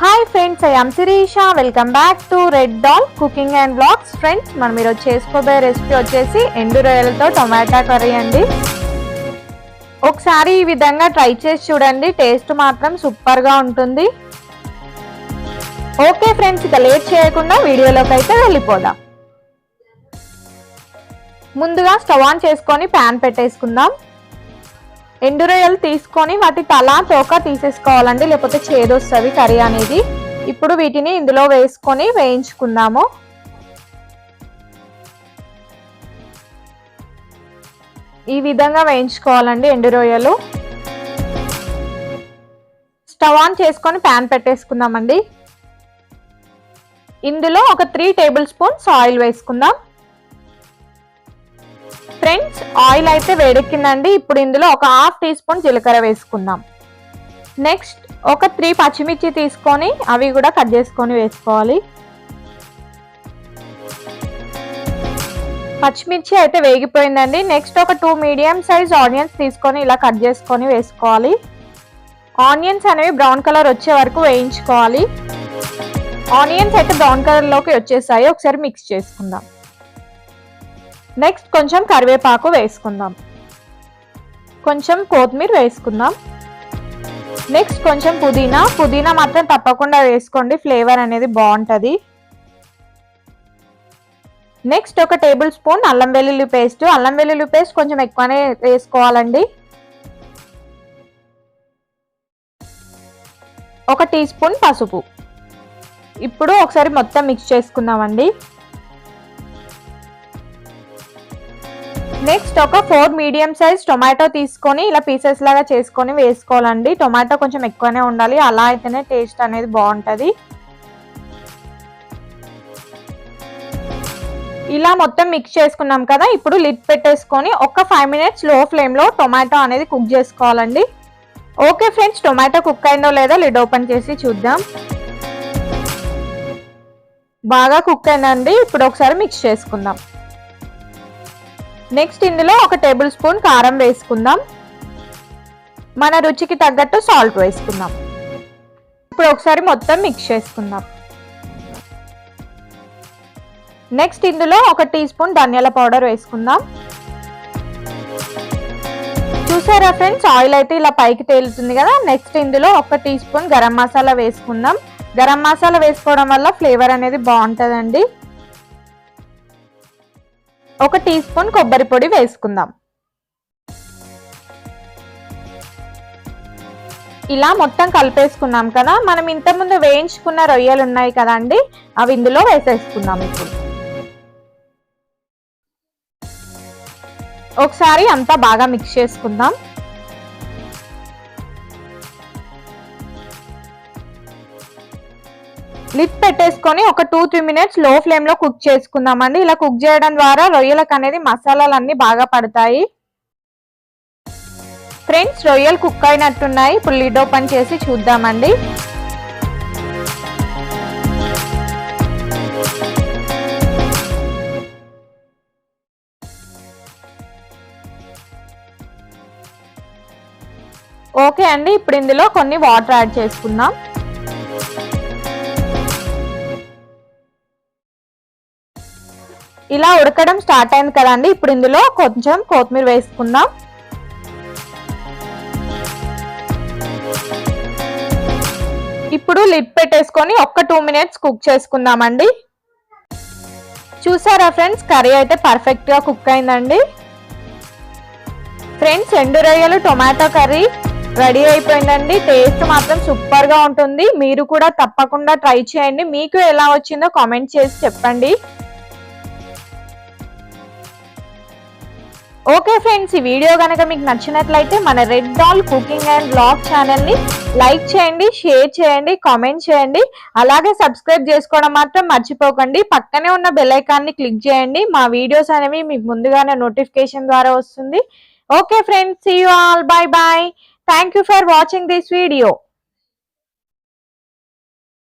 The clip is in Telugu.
Hi friends I Sirisha welcome back to red doll cooking and blogs friends మనం ఈరోజు చేసుకోబోయే రెసిపీ వచ్చేసి ఎండు రొయ్యలతో టొమాటో కర్రీ అండి. ఒకసారి ఈ విధంగా ట్రై చేసి చూడండి. టేస్ట్ మాత్రం సూపర్గా ఉంటుంది. ఓకే ఫ్రెండ్స్ ఇక లేట్ చేయకుండా వీడియోలోకి అయితే వెళ్ళిపోదాం. ముందుగా స్టవ్ ఆన్ చేసుకొని ప్యాన్ పెట్టేసుకుందాం. ఎండు రొయ్యలు తీసుకొని వాటి తల తోక తీసేసుకోవాలండి. లేకపోతే చేదొస్తుంది కర్రీ అనేది. ఇప్పుడు వీటిని ఇందులో వేసుకొని వేయించుకుందాము. ఈ విధంగా వేయించుకోవాలండి ఎండు రొయ్యలు స్టవ్ ఆన్ చేసుకొని ప్యాన్ పెట్టేసుకుందామండి. ఇందులో ఒక త్రీ టేబుల్ స్పూన్స్ ఆయిల్ వేసుకుందాం. ఫ్రెండ్స్ ఆయిల్ అయితే వేడెక్కిందండి. ఇప్పుడు ఇందులో ఒక హాఫ్ టీ స్పూన్ జీలకర్ర వేసుకుందాం. నెక్స్ట్ ఒక త్రీ పచ్చిమిర్చి తీసుకొని అవి కూడా కట్ చేసుకొని వేసుకోవాలి. పచ్చిమిర్చి అయితే వేగిపోయిందండి. నెక్స్ట్ ఒక టూ మీడియం సైజ్ ఆనియన్స్ తీసుకొని ఇలా కట్ చేసుకొని వేసుకోవాలి. ఆనియన్స్ అనేవి బ్రౌన్ కలర్ వచ్చే వరకు వేయించుకోవాలి. ఆనియన్స్ అయితే బ్రౌన్ కలర్లోకి వచ్చేసాయి. ఒకసారి మిక్స్ చేసుకుందాం. నెక్స్ట్ కొంచెం కరివేపాకు వేసుకుందాం. కొంచెం కొత్తిమీర వేసుకుందాం. నెక్స్ట్ కొంచెం పుదీనా. పుదీనా మాత్రం తప్పకుండా వేసుకోండి. ఫ్లేవర్ అనేది బాగుంటుంది. నెక్స్ట్ ఒక టేబుల్ స్పూన్ అల్లం వెల్లుల్లి పేస్ట్. అల్లం వెల్లుల్లి పేస్ట్ కొంచెం ఎక్కువనే వేసుకోవాలండి. ఒక టీ స్పూన్ పసుపు. ఇప్పుడు ఒకసారి మొత్తం మిక్స్ చేసుకుందామండి. నెక్స్ట్ ఒక ఫోర్ మీడియం సైజ్ టొమాటో తీసుకొని ఇలా పీసెస్ లాగా చేసుకొని వేసుకోవాలండి. టొమాటో కొంచెం ఎక్కువనే ఉండాలి. అలా అయితేనే టేస్ట్ అనేది బాగుంటుంది. ఇలా మొత్తం మిక్స్ చేసుకున్నాం కదా ఇప్పుడు లిడ్ పెట్టేసుకొని ఒక ఫైవ్ మినిట్స్లో ఫ్లేమ్లో టొమాటో అనేది కుక్ చేసుకోవాలండి. ఓకే ఫ్రెండ్స్ టొమాటో కుక్ అయిందో లేదో లిడ్ ఓపెన్ చేసి చూద్దాం. బాగా కుక్ అయిందండి. ఇప్పుడు ఒకసారి మిక్స్ చేసుకుందాం. నెక్స్ట్ ఇందులో ఒక టేబుల్ స్పూన్ కారం వేసుకుందాం. మన రుచికి తగ్గట్టు సాల్ట్ వేసుకుందాం. ఇప్పుడు ఒకసారి మొత్తం మిక్స్ చేసుకుందాం. నెక్స్ట్ ఇందులో ఒక టీ స్పూన్ ధనియాల పౌడర్ వేసుకుందాం. చూసారా ఫ్రెండ్స్ ఆయిల్ అయితే ఇలా పైకి తేలుతుంది కదా? నెక్స్ట్ ఇందులో ఒక టీ స్పూన్ గరం మసాలా వేసుకుందాం. గరం మసాలా వేసుకోవడం వల్ల ఫ్లేవర్ అనేది బాగుంటుందండి. ఒక టీ స్పూన్ కొబ్బరి పొడి వేసుకుందాం. ఇలా మొత్తం కలిపేసుకున్నాం కదా మనం ఇంతకుముందు వేయించుకున్న రొయ్యలు ఉన్నాయి కదండి అవి ఇందులో వేసేసుకుందాం ఇప్పుడు. ఒకసారి అంతా బాగా మిక్స్ చేసుకుందాం. లిడ్ పెట్టేసుకొని ఒక టూ త్రీ మినిట్స్లో ఫ్లేమ్లో కుక్ చేసుకుందామండి. ఇలా కుక్ చేయడం ద్వారా రొయ్యలకు అనేది మసాలాలు బాగా పడతాయి. ఫ్రెండ్స్ రొయ్యలు కుక్ అయినట్టున్నాయి. ఇప్పుడు లిడ్ ఓపెన్ చేసి చూద్దామండి. ఓకే అండి ఇప్పుడు ఇందులో కొన్ని వాటర్ యాడ్ చేసుకుందాం. ఇలా ఉడకడం స్టార్ట్ అయింది కదండి. ఇప్పుడు ఇందులో కొంచెం కొత్తిమీర వేసుకుందాం. ఇప్పుడు లిడ్ పెట్టేసుకొని ఒక్క టూ మినిట్స్ కుక్ చేసుకుందామండి. చూసారా ఫ్రెండ్స్ కర్రీ అయితే పర్ఫెక్ట్గా కుక్ అయిందండి. ఫ్రెండ్స్ ఎండు రొయ్యలు టొమాటో కర్రీ రెడీ అయిపోయిందండి. టేస్ట్ మాత్రం సూపర్గా ఉంటుంది. మీరు కూడా తప్పకుండా ట్రై చేయండి. మీకు ఎలా వచ్చిందో కామెంట్ చేసి చెప్పండి. ఓకే ఫ్రెండ్స్ ఈ వీడియో కనుక మీకు నచ్చినట్లయితే మన red doll cooking and blog ఛానల్ని లైక్ చేయండి షేర్ చేయండి కామెంట్ చేయండి. అలాగే సబ్స్క్రైబ్ చేసుకోవడం మాత్రం మర్చిపోకండి. పక్కనే ఉన్న బెల్లైకాన్ని క్లిక్ చేయండి. మా వీడియోస్ అనేవి మీకు ముందుగానే నోటిఫికేషన్ ద్వారా వస్తుంది. Okay friends see you all bye bye thank you for watching this video